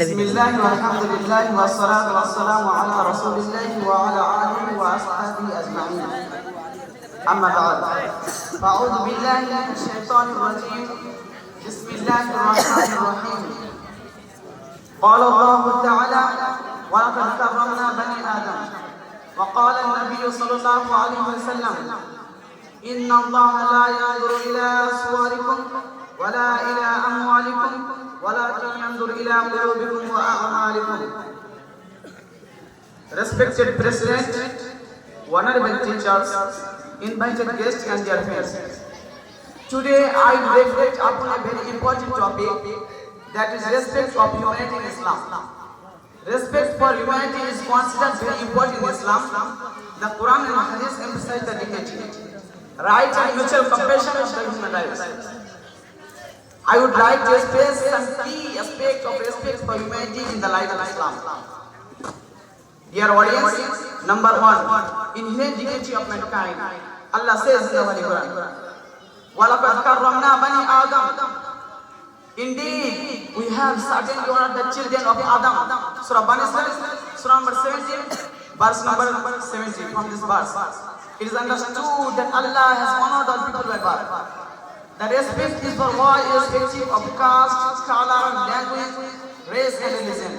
بسم الله والحمد لله والصلاة والسلام على رسول الله وعلى آله وأصحابه أجمعين أما بعد أعوذ بالله من الشيطان الرجيم بسم الله الرحمن الرحيم قال الله تعالى ولقد كرمنا بني آدم وقال النبي صلى الله عليه وسلم إن الله لا ينظر إلى صوركم ولا إلى أموالكم ولكن ينظر إلى قلوبكم وأعمالكم Respected President, honorable teachers, invited guests and their friends. Today I reflect upon a very important topic that is respect of humanity in Islam. Respect for humanity is considered very important in Islam. The Quran and Hadith emphasize the dignity, right and mutual compassion of the human rights. I would like to express some key aspects of respect for humanity in the light of Islam. Dear audience, number one, inherent dignity of mankind. Allah says in the Holy Quran, وَلَقَدْ كَرَّمْنَا بَنِي آدَمَ Indeed, we have certainly honored the children of Adam. Surah Bani Israel, Surah number 17, verse number 70 from this verse. It is understood that Allah has honored all people by birth. The respect is for all irrespective of caste, color, language, race and religion.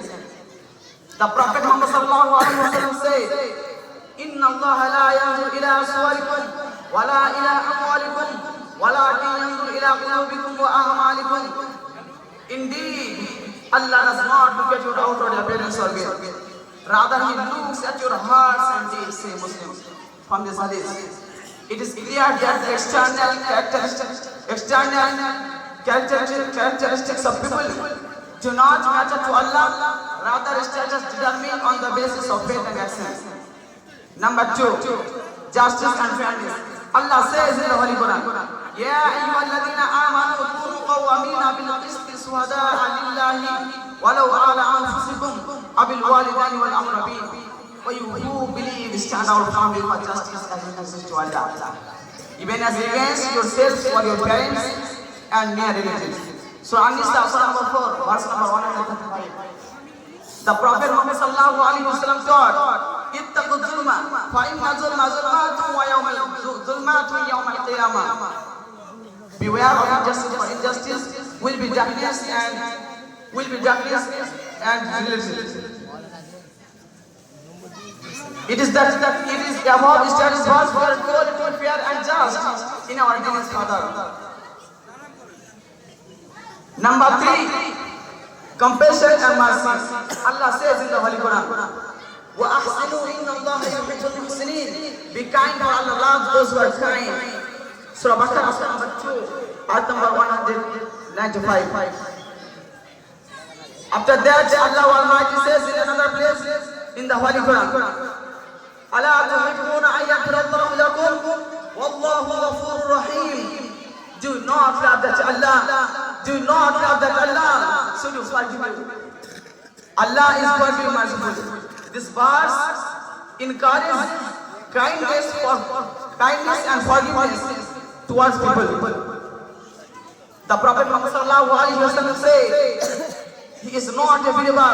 The Prophet Muhammad sallallahu alaihi wasallam said, "Inna Allah la yanzur ila suwarikum wa la ila amwalikum walakin yanzur ila qulubikum wa a'malikum." Indeed, Allah does not look at your outward appearance or gift. Rather, He looks at your hearts and deeds, say Muslims. From this hadith, it is clear that the external characteristics, external characteristics, characteristics of people do not matter to Allah. Rather, status determined on the basis of faith and action. Number two, justice and fairness. Allah says in the Holy Quran, يا أيها الذين آمنوا كونوا قوامين بالقسط شهداء لله ولو على أنفسكم أو الوالدين والأقربين or you who believe stand out family for justice as it exists to Allah. Even as against yourselves for your parents and near relatives. So An-Nisa Surah number 4, verse number 135. The Prophet Muhammad sallallahu alaihi wasallam taught, اتقوا الظلم فإن الظلم ظلمات ويوم ظلمات يوم القيامة. Beware of injustice, for injustice will be darkness and will be darkness and relative. It is that, that it is above status was for told to fair and just in our dealings father. Number three, compassion and mercy. Allah says in the Holy Quran, وَأَحْسِنُوا إِنَّ اللَّهَ يُحِبُّ الْمُحْسِنِينَ Be kind for Allah loves those who are kind. Surah Baqarah, Surah number 2, ayat number 195. After that, Allah Almighty says in another place In the Holy আলা Allah আইয়াগফিরাল্লাহু লাকুম ওয়াল্লাহু গফুরুর রহিম do not love that Allah. Do not love that Allah. So you forgive you Allah is forgiving merciful. This verse encourages kindness for kindness and forgiveness towards people. The prophet muhammad said, he is not a believer